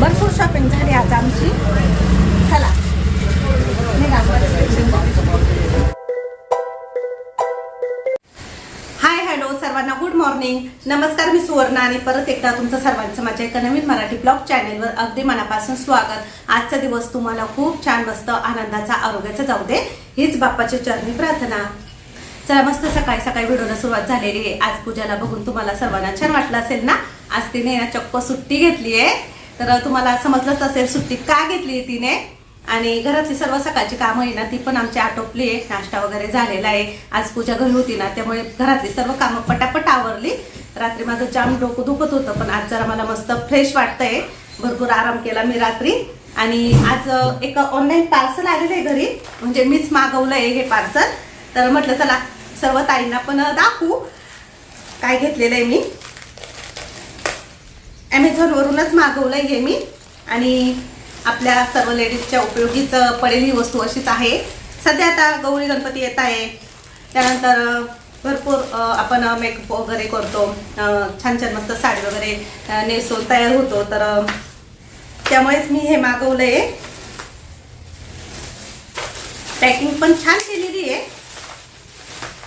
भरपूर शॉपिंग झाली आज आमची. चला निघा. हाय हॅलो सर्वांना गुड मॉर्निंग नमस्कार मी सुवर्णा आणि परत एकदा तुमचं सर्वांचं माझ्या एका नवीन मराठी ब्लॉग चॅनेलवर अगदी मनापासून स्वागत. आजचा दिवस तुम्हाला खूप छान मस्त आनंदाचा आरोग्याचा जाऊ दे. हीच बाप्पाच्या चरणी प्रार्थना. चला मस्त सकाळी सकाळी व्हिडिओला सुरुवात झालेली आहे. आज पूजाला बघून तुम्हाला सर्वांना छान वाटलं असेल ना? आज तिने चक्क सुट्टी घेतली आहे. तर तुम्हाला समजलंच असेल सुट्टी का घेतली तिने. आणि घरातली सर्व सकाळची कामं आहे ना ती पण आमची आटोपली आहे. नाश्ता वगैरे झालेला आहे. आज पूजा घरी होती ना त्यामुळे घरातली सर्व कामं पटापट आवरली. रात्री माझं जाम डोकं दुखत होतं पण आज जरा मला मस्त फ्रेश वाटतंय. भरपूर आराम केला मी रात्री. आणि आज एक ऑनलाईन पार्सल आलेलं आहे घरी. म्हणजे मीच मागवलं आहे हे पार्सल तर म्हटलं चला सर्व ताईंना पण दाखवू. काय घेतलेलं आहे मी. ॲमेझॉनवरूनच मागवलं आहे हे मी. आणि आपल्या सर्व लेडीजच्या उपयोगीच पडेल ही वस्तू अशीच आहे. सध्या आता गौरी गणपती येत आहे. त्यानंतर भरपूर आपण मेकअप वगैरे करतो. छान छान मस्त साडी वगैरे नेसून तयार होतो. तर त्यामुळेच मी हे मागवलं आहे पॅकिंग पण छान केलेली आहे.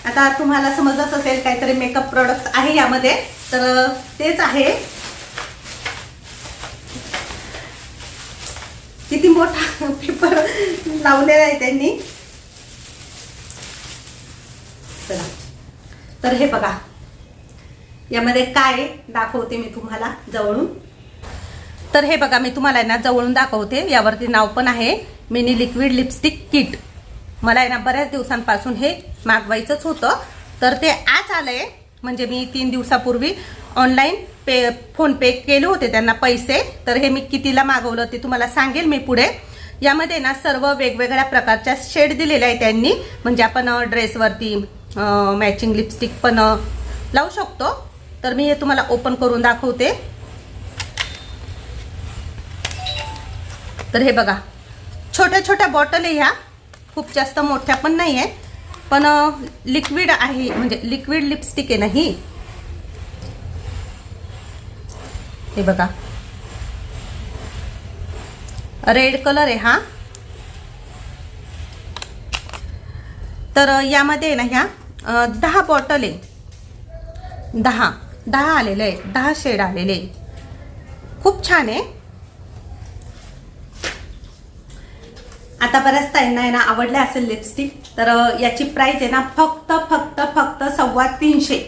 आता तुम्हाला समजलंच असेल काहीतरी मेकअप प्रोडक्ट्स आहे यामध्ये. तर तेच आहे. किती मोठा पेपर लावलेला आहे त्यांनी. चला. तर हे बघा. यामध्ये काय दाखवते मी तुम्हाला जवळून? तर हे बघा मी तुम्हाला आहे ना जवळून दाखवते. यावरती नाव पण आहे मिनी लिक्विड लिपस्टिक किट. मला आहे ना बऱ्याच दिवसांपासून हे मागवायचंच होतं. तर ते आज आलंय. म्हणजे मी तीन दिवसापूर्वी ऑनलाईन पे फोनपे केले होते त्यांना पैसे तर हे मी कितीला मागवलं ते तुम्हाला सांगेल मी पुढे. यामध्ये ना सर्व वेगवेगळ्या प्रकारच्या शेड दिलेल्या आहे त्यांनी. म्हणजे आपण ड्रेसवरती मॅचिंग लिपस्टिक पण लावू शकतो. तर मी हे तुम्हाला ओपन करून दाखवते. तर हे बघा. छोट्या छोट्या बॉटल आहे ह्या. खूप जास्त मोठ्या पण नाही आहे पण लिक्विड आहे म्हणजे लिक्विड लिपस्टिक आहे ना ही. हे बघा. रेड कलर आहे हा. तर यामध्ये आहे ना ह्या दहा बॉटल आहे. दहा. दहा आलेले आहे दहा शेड आलेले खूप छान आहे. आता बऱ्याच ताईंना आहे ना आवडले असेल लिपस्टिक तर याची प्राइस आहे ना फक्त फक्त फक्त सव्वा तीनशे.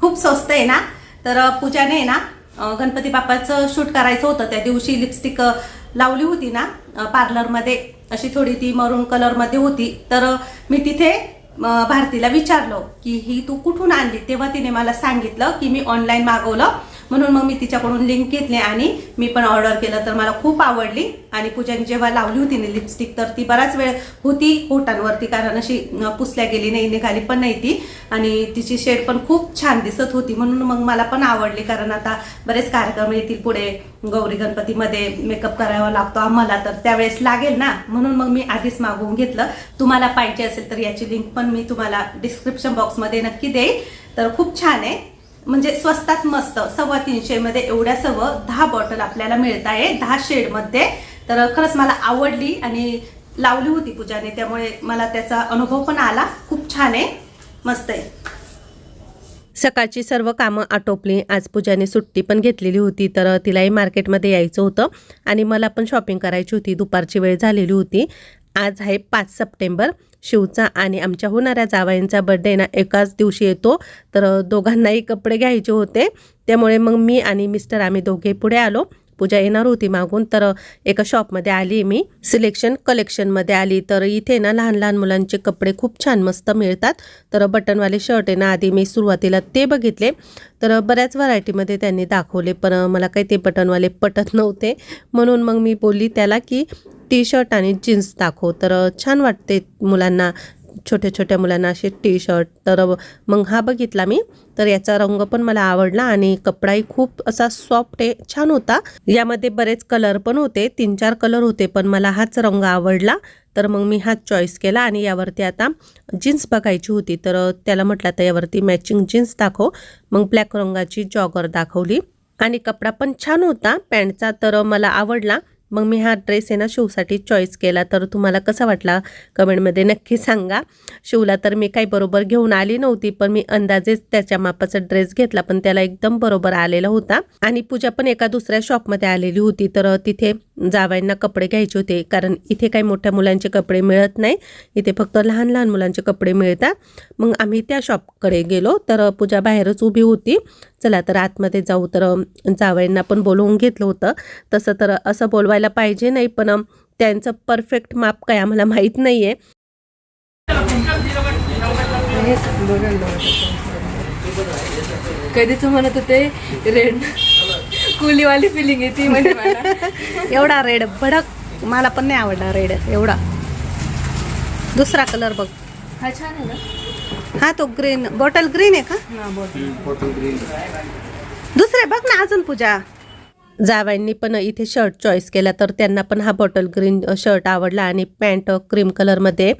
खूप स्वस्त आहे ना? तर पूजाने आहे ना गणपती बाप्पाचं शूट करायचं होतं त्या दिवशी लिपस्टिक लावली होती ना पार्लरमध्ये अशी थोडी ती मरून कलरमध्ये होती. तर मी तिथे भारतीला विचारलं की ही तू कुठून आणली? तेव्हा तिने मला सांगितलं की मी ऑनलाईन मागवलं. म्हणून मग मी तिच्याकडून लिंक घेतली आणि मी पण ऑर्डर केलं. तर मला खूप आवडली. आणि पूजाने जेव्हा लावली होती ना लिपस्टिक तर ती बराच वेळ होती होटांवरती कारण अशी पुसल्या गेली नाही निघाली पण नाही ती. आणि तिची शेड पण खूप छान दिसत होती. म्हणून मग मला पण आवडली कारण आता बरेच कार्यक्रम येतील पुढे. गौरी गणपतीमध्ये मेकअप करावा लागतो आम्हाला तर त्यावेळेस लागेल ना? म्हणून मग मी आधीच मागवून घेतलं. तुम्हाला पाहिजे असेल तर याची लिंक पण मी तुम्हाला डिस्क्रिप्शन बॉक्समध्ये नक्की देईल. तर खूप छान आहे. म्हणजे स्वस्तात मस्त सव्वा तीनशे मध्ये एवढ्या सर्व दहा बॉटल आपल्याला मिळत आहे दहा शेडमध्ये. तर खरंच मला आवडली आणि लावली होती पूजाने त्यामुळे मला त्याचा अनुभव पण आला. खूप छान आहे. मस्त आहे. सकाळची सर्व कामं आटोपली. आज पूजाने सुट्टी पण घेतलेली होती तर तिलाही मार्केटमध्ये यायचं होतं. आणि मला पण शॉपिंग करायची होती. दुपारची वेळ झालेली होती. आज आहे पाच सप्टेंबर. शिवचा आणि आमच्या होणाऱ्या जावयांचा बर्थडे ना एकाच दिवशी येतो. तर दोघांनाही कपडे घ्यायचे होते. त्यामुळे मग मी आणि मिस्टर आम्ही दोघे पुढे आलो. पूजा येणार होती मागून तर एका शॉपमध्ये आली मी. सिलेक्शन कलेक्शनमध्ये आली. तर इथे ना लहान लहान मुलांचे कपडे खूप छान मस्त मिळतात. तर बटनवाले शर्ट आहे ना आधी मी सुरुवातीला ते बघितले. तर बऱ्याच व्हरायटीमध्ये त्यांनी दाखवले पण मला काही ते बटनवाले पटत नव्हते. म्हणून मग मी बोलली त्याला की टी शर्ट आणि जीन्स दाखव. तर छान वाटते मुलांना छोट्या छोट्या मुलांना असे टी शर्ट तर मग हा बघितला मी. तर याचा रंग पण मला आवडला आणि कपडाही खूप असा सॉफ्ट आहे छान होता. यामध्ये बरेच कलर पण होते तीन चार कलर होते पण मला हाच रंग आवडला. तर मग मी हाच चॉईस केला आणि यावरती आता जीन्स बघायची होती. तर त्याला म्हटलं आता यावरती मॅचिंग जीन्स दाखव. मग ब्लॅक रंगाची जॉगर दाखवली. आणि कपडा पण छान होता पॅन्टचा तर मला आवडला. मग मी हा ड्रेस आहे ना शिवसाठी चॉईस केला. तर तुम्हाला कसा वाटला? कमेंटमध्ये नक्की सांगा. शिवला तर मी काही बरोबर घेऊन आली नव्हती पण मी अंदाजेच त्याच्या मापाचा ड्रेस घेतला पण त्याला एकदम बरोबर आलेला होता. आणि पूजा पण एका दुसऱ्या शॉपमध्ये आलेली होती. तर तिथे जावायंना कपडे घ्यायचे होते. कारण इथे काही मोठ्या मुलांचे कपडे मिळत नाही. इथे फक्त लहान लहान मुलांचे कपडे मिळतात. मग आम्ही त्या शॉपकडे गेलो. तर पूजा बाहेरच उभी होती. चला तर आतमध्ये जाऊ. तर जावयांना पण बोलवून घेतलं होतं. तसं तर असं बोलवायला पाहिजे नाही. पण त्यांचं परफेक्ट माप काय आम्हाला माहीत नाही आहे कधीच म्हणत होते रेड कुलीवाली फिलिंग येते म्हणजे मला. एवढा रेड भडक. मला पण नाही आवडला रेड एवढा. दुसरा कलर बघ. हा छान आहे ना? हा तो ग्रीन बॉटल ग्रीन आहे का? हा दुसरे बघ ना अजून पूजा. जावांनी पण इथे शर्ट चॉईस केला. तर त्यांना पण हा बॉटल ग्रीन शर्ट आवडला आणि पॅन्ट क्रीम कलरमध्ये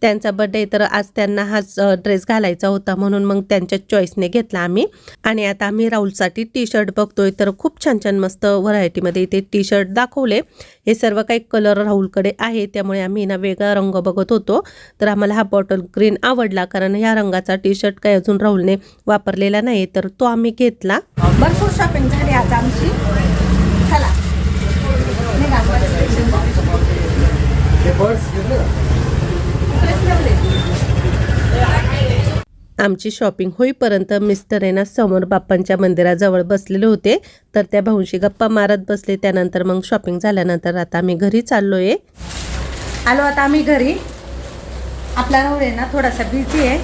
त्यांचा बड्डे तर आज त्यांना हाच ड्रेस घालायचा होता म्हणून मग त्यांच्या चॉईसने घेतला आम्ही. आणि आता आम्ही राहुलसाठी टी शर्ट बघतोय. तर खूप छान छान मस्त व्हरायटीमध्ये इथे टी शर्ट दाखवले. हे सर्व काही कलर राहुलकडे आहे. त्यामुळे आम्ही ना वेगळा रंग बघत होतो. तर आम्हाला हा बॉटल ग्रीन आवडला. कारण ह्या रंगाचा टी शर्ट काही अजून राहुलने वापरलेला नाही तर तो आम्ही घेतला. भरपूर शॉपिंग झाली आज आमची चला निघा. आमची शॉपिंग होईपर्यंत मिस्टर आहे ना समोर बाप्पांच्या मंदिराजवळ बसलेले होते. तर त्या भाऊंशी गप्पा मारत बसले. त्यानंतर मग शॉपिंग झाल्यानंतर आता आम्ही घरी चाललो आहे आलो आता आम्ही घरी. आपला राहुल आहे ना थोडासा बिझी आहे.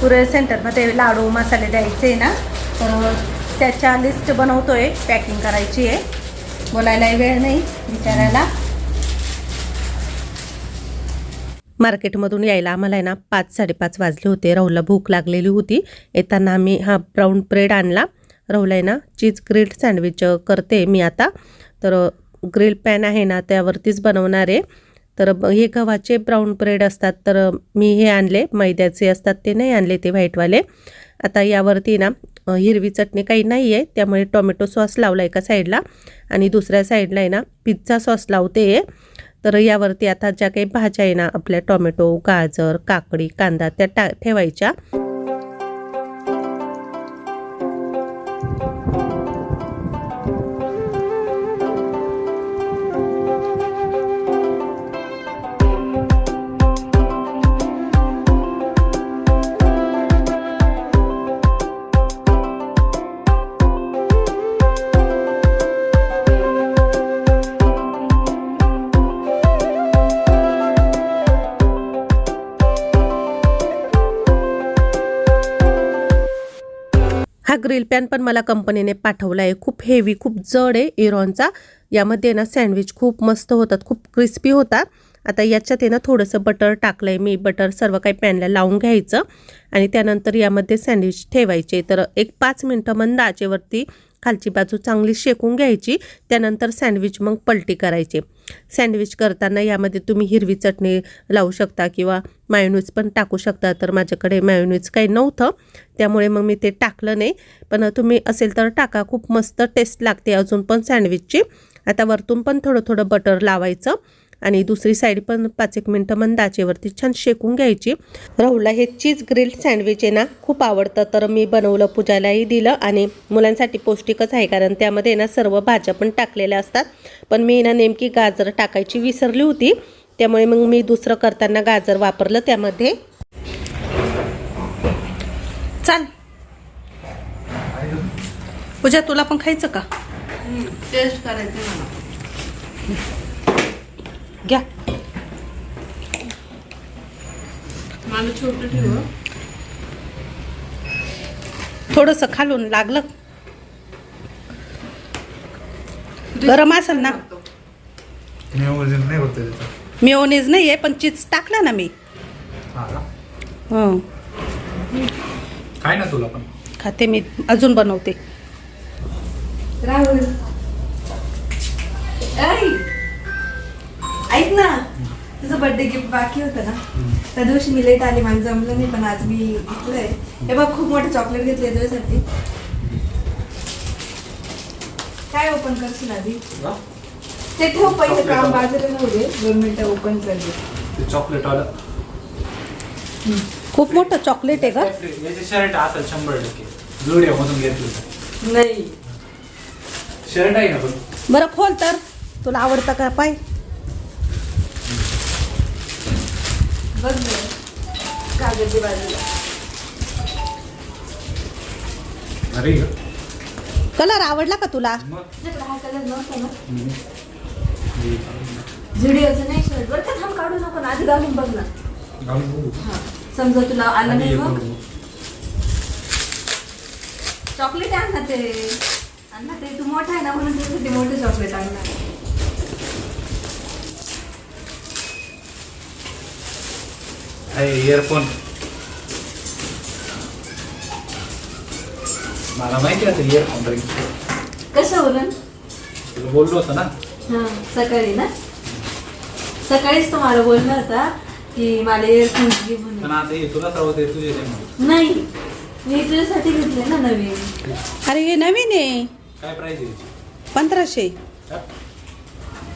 पुरे सेंटरमध्ये लाडू मसाले द्यायचे आहे ना. तर त्याच्या लिस्ट बनवतो आहे पॅकिंग करायची आहे. बोलायलाही वेळ नाही विचारायला. मार्केटमधून यायला आम्हाला आहे ना पाच साडेपाच वाजले होते. राहुलला भूक लागलेली होती. येताना आम्ही हा ब्राऊन ब्रेड आणला. राहुलला आहे ना चीज ग्रिल्ड सँडविच करते मी आता. तर ग्रिल पॅन आहे ना त्यावरतीच बनवणार आहे. तर ब- हे गव्हाचे ब्राऊन ब्रेड असतात. तर मी हे आणले. मैद्याचे असतात ते नाही आणले ते व्हाईटवाले. आता यावरती ना हिरवी चटणी काही नाही आहे. त्यामुळे टोमॅटो सॉस लावला एका साईडला. आणि दुसऱ्या साईडला आहे ना पिझ्झा सॉस लावते. आहे तर यावरती आता ज्या काही भाज्या आहे ना आपल्या टोमॅटो गाजर काकडी कांदा त्या टा ठेवायच्या. ग्रिल पॅन पण मला कंपनीने पाठवला आहे. खूप हेवी खूप जड आहे इरॉनचा. यामध्ये ना सँडविच खूप मस्त होतात खूप क्रिस्पी होतात. आता याच्यात आहे ना थोडंसं बटर टाकलं आहे मी. बटर सर्व काही पॅनला लावून घ्यायचं. आणि त्यानंतर यामध्ये सँडविच ठेवायचे. तर एक पाच मिनटं मंद आचेवरती खालची बाजू चांगली शेकून घ्यायची त्यानंतर सँडविच मग पलटी करायची. सँडविच करताना यामध्ये तुम्ही हिरवी चटणी लावू शकता किंवा मायोनीज पण टाकू शकता. तर माझ्याकडे मायोनीज काही नव्हतं त्यामुळे मग मी ते टाकलं नाही. पण तुम्ही असेल तर टाका खूप मस्त टेस्ट लागते अजून पण सँडविचची. आता वरतून पण थोडं थोडं बटर लावायचं. आणि दुसरी साईड पण पाच एक मिनटं मंद आचेवरती छान शेकून घ्यायची. राहुलला हे चीज ग्रिल्ड सँडविच आहे ना खूप आवडतं. तर मी बनवलं पूजालाही दिलं आणि मुलांसाठी पौष्टिकच आहे कारण त्यामध्ये ना सर्व भाज्या पण टाकलेल्या असतात. पण मी ना नेमकी गाजर टाकायची विसरली होती. त्यामुळे मग मी दुसरं करताना गाजर वापरलं त्यामध्ये. चाल. पूजा तुला पण खायचं का? टेस्ट करायचं मला. घ्या. मला छोटं ठेव. थोडंसं खालून लागलं. गरम असेल ना? मी वजन नाही होत त्याचं मिओनेज नाही आहे पण चीज टाकला ना मी. हा का? हं. काय ना तुला पण? खाते मी अजून बनवते. राहुल. ऐ, ऐक ना तुझं बर्थडे गिफ्ट बाकी होतं ना? त्या दिवशी मी लेट आली मला जमलं नाही पण आज मी घेतलंय. हे बघ खूप मोठे चॉकलेट घेतले तुझ्यासाठी. काय ओपन करशील आधी? ते ठेव पहिले काम बाजूला नव्हू दे. दोन मिनिटं ओपन कर दे. ते चॉकलेट आलं. खूप मोठं चॉकलेट आहे याचे शर्ट असेल शंभर टक्के. जुडिओ मधून घेतलं. नाही. शर्ट आहे ना पण. बरं खोल तर. तुला आवडतं का? पाय. बघ. कागदी बाजूला. अरे ग. कलर आवडला का तुला? मग? तुझ्याकडे हा कलर नव्हता ना. हम्म. झुडिओचं नाही शर्ट बरं का थांब काढू नको ना. आधी घालून बघ ना. घालून बघू. हा. समजा तुला आलं आणि नाही हे बघ. करू. चॉकलेट आण ना ते. आण ना ते. तू मोठा आहे ना म्हणून तुझं ते मोठं चॉकलेट आणणार. इयरफोन मला माहिती आहे इयरफोन कसं बोलन तुला बोललो होतं ना हा सकाळी ना सकाळीच तो मला बोलला होता की मला इयरफोन्स घे पण आता हे तुला सर्व ते तुझे ते म्हणून. नाही मी तुझ्यासाठी घेतले ना नवीन अरे हे नवीन आहे काय प्राइस आहे याची? पंधराशे हा?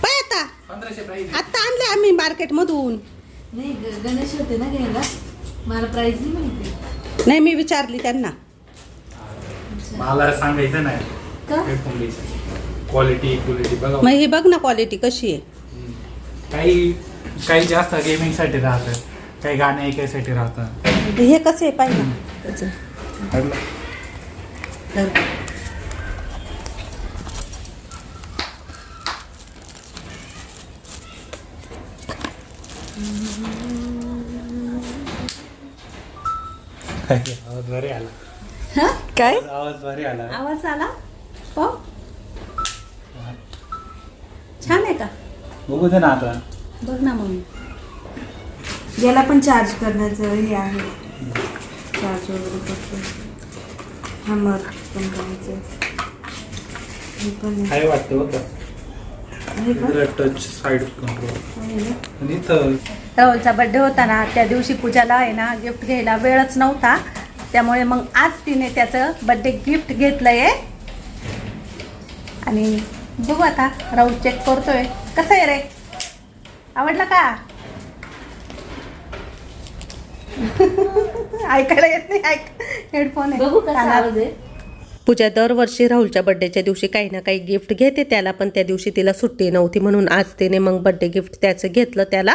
पाय आता पंधराशे प्राइस आता आणले आम्ही मार्केटमधून नाही ग- गणेश होते ना घ्यायला? मला प्राईस नाही माहिती. नाही मी विचारली त्यांना. मला सांगायचं नाही. का? क्वालिटी क्वालिटी बघा. मग हे बघ ना क्वालिटी कशी आहे. हम्म. काही काही जास्त गेमिंगसाठी राहतं. काही गाणे ऐकायसाठी राहतं. हे कसं आहे पाहिजे त्याचं आवाज भारी आला हा? काय? आवाज भारी आला? आवाज आला हो. छान आहे का? बघू दे ना आता. बघ ना मग याला पण चार्ज करण्याचं हे आहे. चार्ज वगैरे करतो. हमर पण करायचं. हे पण आहे. काय वाटतं बघ? Touch side control? आणि राहुलचा बड्डे होता ना त्या दिवशी पूजाला आहे ना गिफ्ट घ्यायला वेळच नव्हता. त्यामुळे मग आज तिने त्याचं बड्डे गिफ्ट घेतलंय. आणि बघू आता राहुल चेक करतोय. कसं आहे रे? आवडलं का? ऐकायला येत नाही ऐक. हेडफोन बघू कसा आवाज आहे. पूजा दरवर्षी राहुलच्या बड्डेच्या दिवशी काही ना काही गिफ्ट घेते त्याला पण त्या दिवशी तिला सुट्टी नव्हती म्हणून आज तिने मग बड्डे गिफ्ट त्याचं घेतलं त्याला.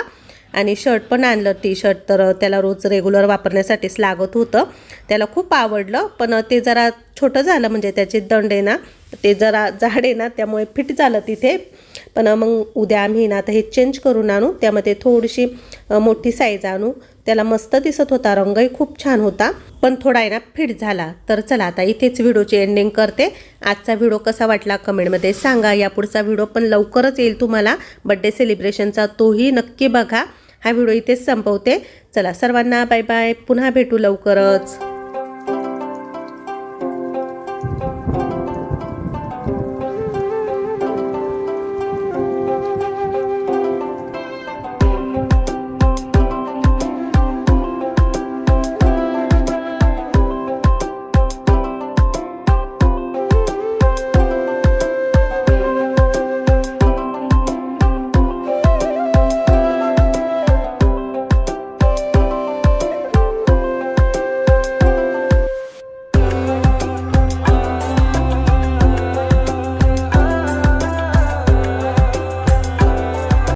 आणि शर्ट पण आणलं टी शर्ट तर त्याला रोज रेग्युलर वापरण्यासाठीच लागत होतं. त्याला खूप आवडलं पण ते जरा छोटं झालं म्हणजे त्याचे दंड आहे ना ते जरा झाड आहे ना त्यामुळे फिट झालं तिथे. पण मग उद्या आम्ही ना आता हे चेंज करून आणू. त्यामध्ये थोडीशी मोठी साईज आणू. त्याला मस्त दिसत होता रंगही खूप छान होता. पण थोडा आहे ना फिट झाला. तर चला आता इथेच व्हिडिओची एंडिंग करते. आजचा व्हिडिओ कसा वाटला कमेंटमध्ये सांगा. या पुढचा व्हिडिओ पण लवकरच येईल तुम्हाला. बड्डे सेलिब्रेशनचा तोही नक्की बघा. हा व्हिडिओ इथेच संपवते. चला सर्वांना बाय बाय पुन्हा भेटू लवकरच.